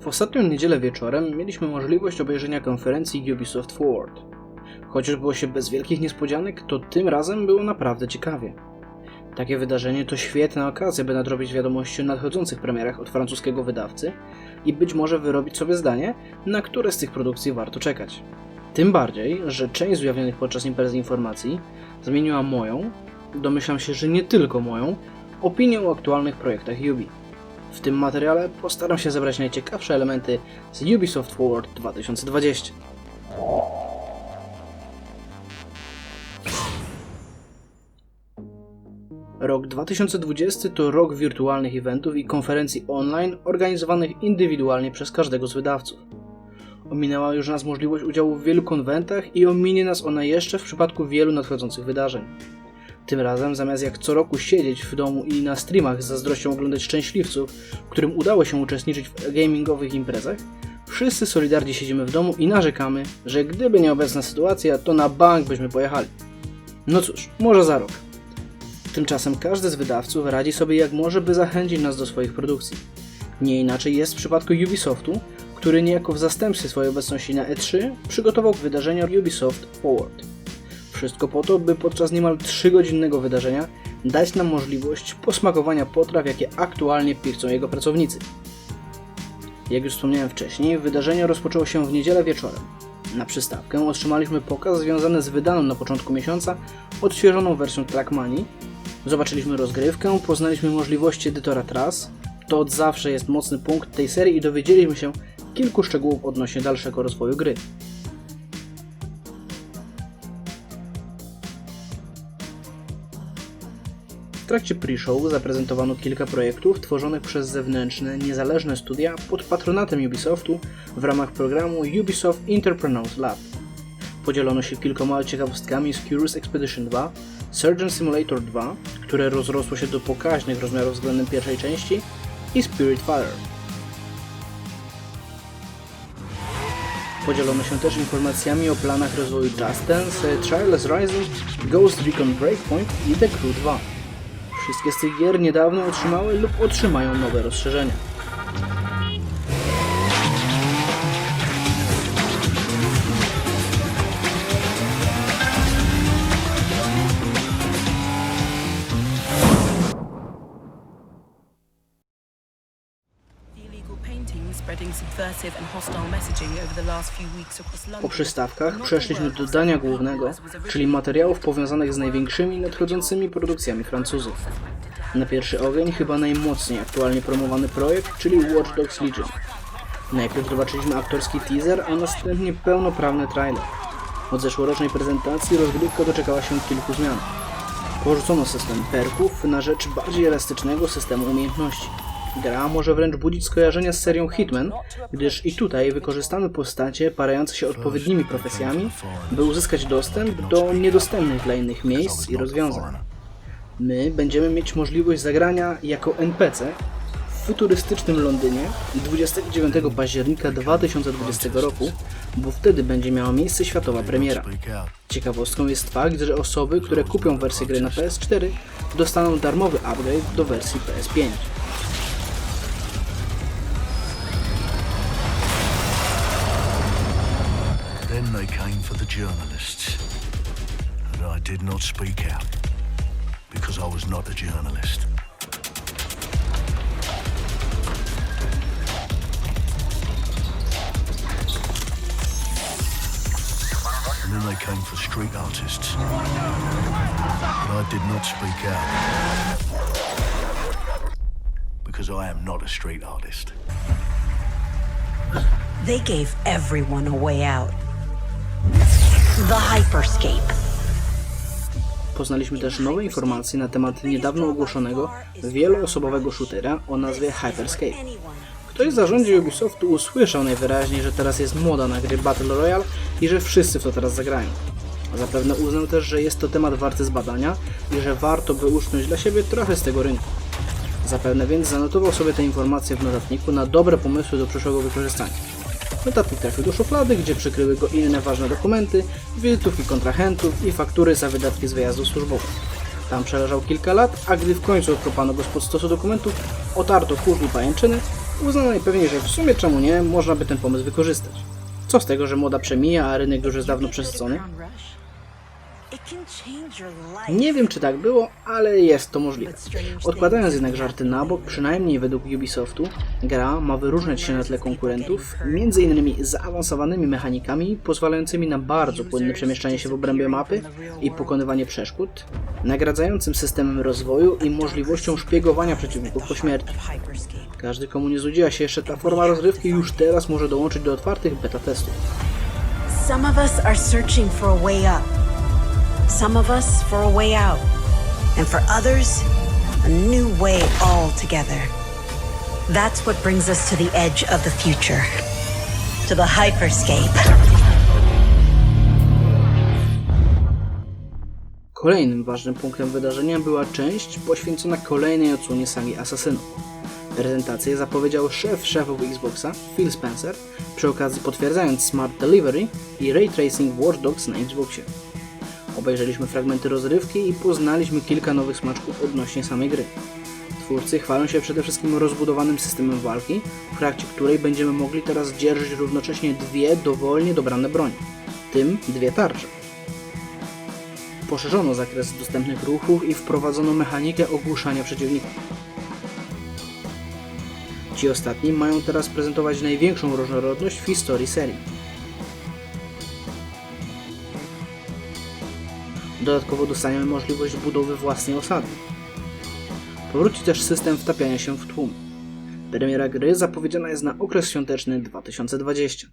W ostatnią niedzielę wieczorem mieliśmy możliwość obejrzenia konferencji Ubisoft Forward. Chociaż było się bez wielkich niespodzianek, to tym razem było naprawdę ciekawie. Takie wydarzenie to świetna okazja, by nadrobić wiadomości o nadchodzących premierach od francuskiego wydawcy i być może wyrobić sobie zdanie, na które z tych produkcji warto czekać. Tym bardziej, że część z ujawnionych podczas imprezy informacji zmieniła moją, domyślam się, że nie tylko moją, opinię o aktualnych projektach Ubi. W tym materiale postaram się zebrać najciekawsze elementy z Ubisoft Forward 2020. Rok 2020 to rok wirtualnych eventów i konferencji online organizowanych indywidualnie przez każdego z wydawców. Ominęła już nas możliwość udziału w wielu konwentach i ominie nas ona jeszcze w przypadku wielu nadchodzących wydarzeń. Tym razem, zamiast jak co roku siedzieć w domu i na streamach z zazdrością oglądać szczęśliwców, którym udało się uczestniczyć w gamingowych imprezach, wszyscy solidarnie siedzimy w domu i narzekamy, że gdyby nie obecna sytuacja, to na bank byśmy pojechali. No cóż, może za rok. Tymczasem każdy z wydawców radzi sobie jak może, by zachęcić nas do swoich produkcji. Nie inaczej jest w przypadku Ubisoftu, który niejako w zastępstwie swojej obecności na E3 przygotował wydarzenie Ubisoft Forward. Wszystko po to, by podczas niemal 3-godzinnego wydarzenia dać nam możliwość posmakowania potraw, jakie aktualnie pichcą jego pracownicy. Jak już wspomniałem wcześniej, wydarzenie rozpoczęło się w niedzielę wieczorem. Na przystawkę otrzymaliśmy pokaz związany z wydaną na początku miesiąca odświeżoną wersją Trackmanii. Zobaczyliśmy rozgrywkę, poznaliśmy możliwości edytora tras. To od zawsze jest mocny punkt tej serii i dowiedzieliśmy się kilku szczegółów odnośnie dalszego rozwoju gry. Trakcie pre-show zaprezentowano kilka projektów tworzonych przez zewnętrzne, niezależne studia pod patronatem Ubisoftu w ramach programu Ubisoft Entrepreneurs Lab. Podzielono się kilkoma ciekawostkami z Curious Expedition 2, Surgeon Simulator 2, które rozrosło się do pokaźnych rozmiarów względem pierwszej części, i Spiritfire. Podzielono się też informacjami o planach rozwoju Just Dance, Trials Rising, Ghost Recon Breakpoint i The Crew 2. Wszystkie z tych gier niedawno otrzymały lub otrzymają nowe rozszerzenia. Po przystawkach przeszliśmy do dania głównego, czyli materiałów powiązanych z największymi nadchodzącymi produkcjami Francuzów. Na pierwszy ogień chyba najmocniej aktualnie promowany projekt, czyli Watch Dogs Legion. Najpierw zobaczyliśmy aktorski teaser, a następnie pełnoprawny trailer. Od zeszłorocznej prezentacji rozgrywka doczekała się kilku zmian. Porzucono system perków na rzecz bardziej elastycznego systemu umiejętności. Gra może wręcz budzić skojarzenia z serią Hitman, gdyż i tutaj wykorzystamy postacie parające się odpowiednimi profesjami, by uzyskać dostęp do niedostępnych dla innych miejsc i rozwiązań. My będziemy mieć możliwość zagrania jako NPC w futurystycznym Londynie 29 października 2020 roku, bo wtedy będzie miała miejsce światowa premiera. Ciekawostką jest fakt, że osoby, które kupią wersję gry na PS4 dostaną darmowy upgrade do wersji PS5. For the journalists. And I did not speak out because I was not a journalist. And then they came for street artists. But I did not speak out because I am not a street artist. They gave everyone a way out. The Hyperscape. Poznaliśmy też nowe informacje na temat niedawno ogłoszonego wieloosobowego shootera o nazwie Hyperscape. Ktoś z zarządzie Ubisoftu usłyszał najwyraźniej, że teraz jest moda na gry Battle Royale i że wszyscy w to teraz zagrają. Zapewne uznał też, że jest to temat warty zbadania i że warto by uszcząć dla siebie trochę z tego rynku. Zapewne więc zanotował sobie te informacje w notatniku na dobre pomysły do przyszłego wykorzystania. Notatnik trafił do szuflady, gdzie przykryły go inne ważne dokumenty, wizytówki kontrahentów i faktury za wydatki z wyjazdów służbowych. Tam przeleżał kilka lat, a gdy w końcu odkopano go spod stosu dokumentów, otarto kurz i pajęczyny Uznano najpewniej, że w sumie czemu nie, można by ten pomysł wykorzystać. Co z tego, że moda przemija, a rynek już jest dawno przesycony? Nie wiem, czy tak było, ale jest to możliwe. Odkładając jednak żarty na bok, przynajmniej według Ubisoftu, gra ma wyróżniać się na tle konkurentów, innymi zaawansowanymi mechanikami pozwalającymi na bardzo płynne przemieszczanie się w obrębie mapy i pokonywanie przeszkód, nagradzającym systemem rozwoju i możliwością szpiegowania przeciwników po śmierci. Każdy komu nie znudziła się jeszcze ta forma rozrywki już teraz może dołączyć do otwartych beta testów. Some of us are searching for a way up. Some of us for a way out. And for others, a new way altogether. That's what brings us to the edge of the future. To the hyperscape. Kolejnym ważnym punktem wydarzenia była część poświęcona kolejnej odsłonie sagi Asasynów. Prezentację zapowiedział szef szefów Xboxa, Phil Spencer, przy okazji potwierdzając Smart Delivery i Ray Tracing Watch Dogs na Xboxie. Obejrzeliśmy fragmenty rozrywki i poznaliśmy kilka nowych smaczków odnośnie samej gry. Twórcy chwalą się przede wszystkim rozbudowanym systemem walki, w trakcie której będziemy mogli teraz dzierżyć równocześnie dwie dowolnie dobrane broni, w tym dwie tarcze. Poszerzono zakres dostępnych ruchów i wprowadzono mechanikę ogłuszania przeciwników. Ci ostatni mają teraz prezentować największą różnorodność w historii serii. Dodatkowo dostaniemy możliwość budowy własnej osady. Powróci też system wtapiania się w tłum. Premiera gry zapowiedziana jest na okres świąteczny 2020.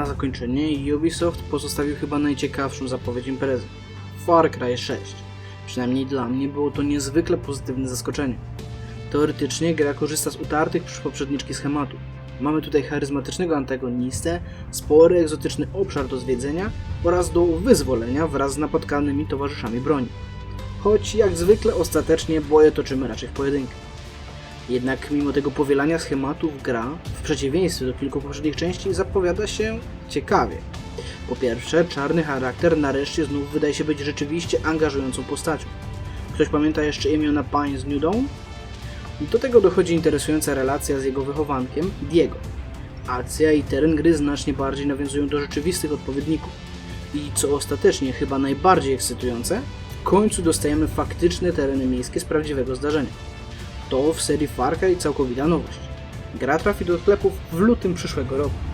Na zakończenie Ubisoft pozostawił chyba najciekawszą zapowiedź imprezy. Far Cry 6. Przynajmniej dla mnie było to niezwykle pozytywne zaskoczenie. Teoretycznie gra korzysta z utartych przy poprzedniczki schematu. Mamy tutaj charyzmatycznego antagonistę, spory egzotyczny obszar do zwiedzenia oraz do wyzwolenia wraz z napotkanymi towarzyszami broni. Choć jak zwykle ostatecznie boje toczymy raczej w pojedynkę. Jednak mimo tego powielania schematów gra, w przeciwieństwie do kilku poprzednich części, zapowiada się ciekawie. Po pierwsze, czarny charakter nareszcie znów wydaje się być rzeczywiście angażującą postacią. Ktoś pamięta jeszcze imiona pań z New Dawn? Do tego dochodzi interesująca relacja z jego wychowankiem, Diego. Akcja i teren gry znacznie bardziej nawiązują do rzeczywistych odpowiedników. I co ostatecznie chyba najbardziej ekscytujące, w końcu dostajemy faktyczne tereny miejskie z prawdziwego zdarzenia. To w serii Far Cry całkowita nowość. Gra trafi do sklepów w lutym przyszłego roku.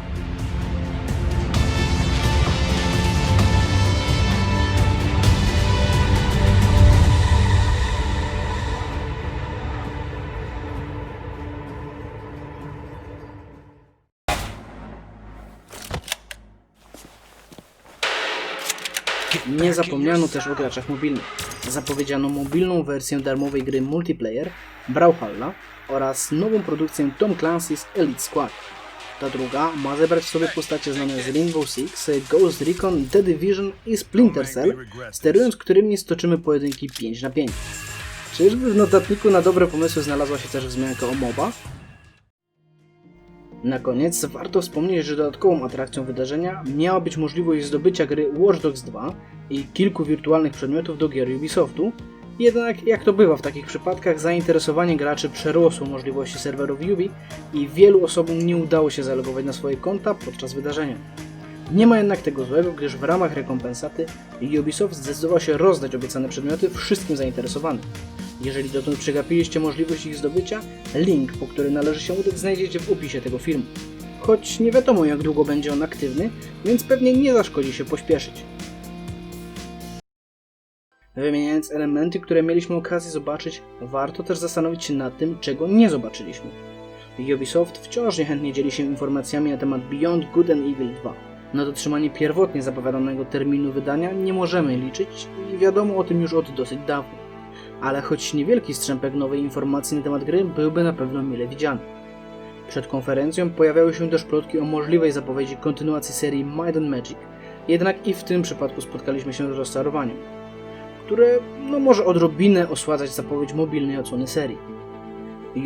Nie zapomniano też o graczach mobilnych. Zapowiedziano mobilną wersję darmowej gry multiplayer Brawlhalla oraz nową produkcję Tom Clancy's Elite Squad. Ta druga ma zebrać w sobie postacie znane z Rainbow Six, Ghost Recon, The Division i Splinter Cell, sterując którymi stoczymy pojedynki 5 na 5. Czyżby w notatniku na dobre pomysły znalazła się też wzmianka o MOBA? Na koniec warto wspomnieć, że dodatkową atrakcją wydarzenia miała być możliwość zdobycia gry Watch Dogs 2 i kilku wirtualnych przedmiotów do gier Ubisoftu, jednak jak to bywa w takich przypadkach, zainteresowanie graczy przerosło możliwości serwerów Ubi i wielu osobom nie udało się zalogować na swoje konta podczas wydarzenia. Nie ma jednak tego złego, gdyż w ramach rekompensaty Ubisoft zdecydował się rozdać obiecane przedmioty wszystkim zainteresowanym. Jeżeli dotąd przegapiliście możliwość ich zdobycia, link, po który należy się udać, znajdziecie w opisie tego filmu. Choć nie wiadomo jak długo będzie on aktywny, więc pewnie nie zaszkodzi się pośpieszyć. Wymieniając elementy, które mieliśmy okazję zobaczyć, warto też zastanowić się nad tym, czego nie zobaczyliśmy. Ubisoft wciąż niechętnie dzieli się informacjami na temat Beyond Good and Evil 2. Na dotrzymanie pierwotnie zapowiadanego terminu wydania nie możemy liczyć i wiadomo o tym już od dosyć dawna. Ale choć niewielki strzępek nowej informacji na temat gry byłby na pewno mile widziany. Przed konferencją pojawiały się też plotki o możliwej zapowiedzi kontynuacji serii Might and Magic, jednak i w tym przypadku spotkaliśmy się z rozczarowaniem, które no, może odrobinę osładzać zapowiedź mobilnej odsłony serii.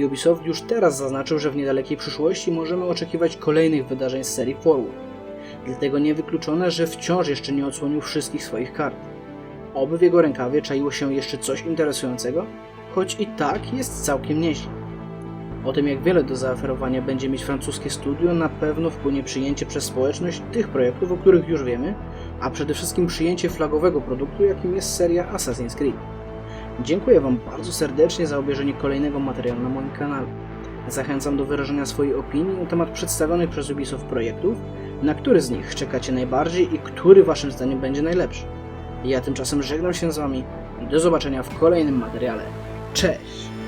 Ubisoft już teraz zaznaczył, że w niedalekiej przyszłości możemy oczekiwać kolejnych wydarzeń z serii Forward. Dlatego niewykluczone, że wciąż jeszcze nie odsłonił wszystkich swoich kart. Oby w jego rękawie czaiło się jeszcze coś interesującego, choć i tak jest całkiem nieźle. O tym, jak wiele do zaoferowania będzie mieć francuskie studio, na pewno wpłynie przyjęcie przez społeczność tych projektów, o których już wiemy, a przede wszystkim przyjęcie flagowego produktu, jakim jest seria Assassin's Creed. Dziękuję Wam bardzo serdecznie za obejrzenie kolejnego materiału na moim kanale. Zachęcam do wyrażenia swojej opinii na temat przedstawionych przez Ubisoft projektów, na który z nich czekacie najbardziej i który Waszym zdaniem będzie najlepszy. Ja tymczasem żegnam się z Wami i do zobaczenia w kolejnym materiale. Cześć!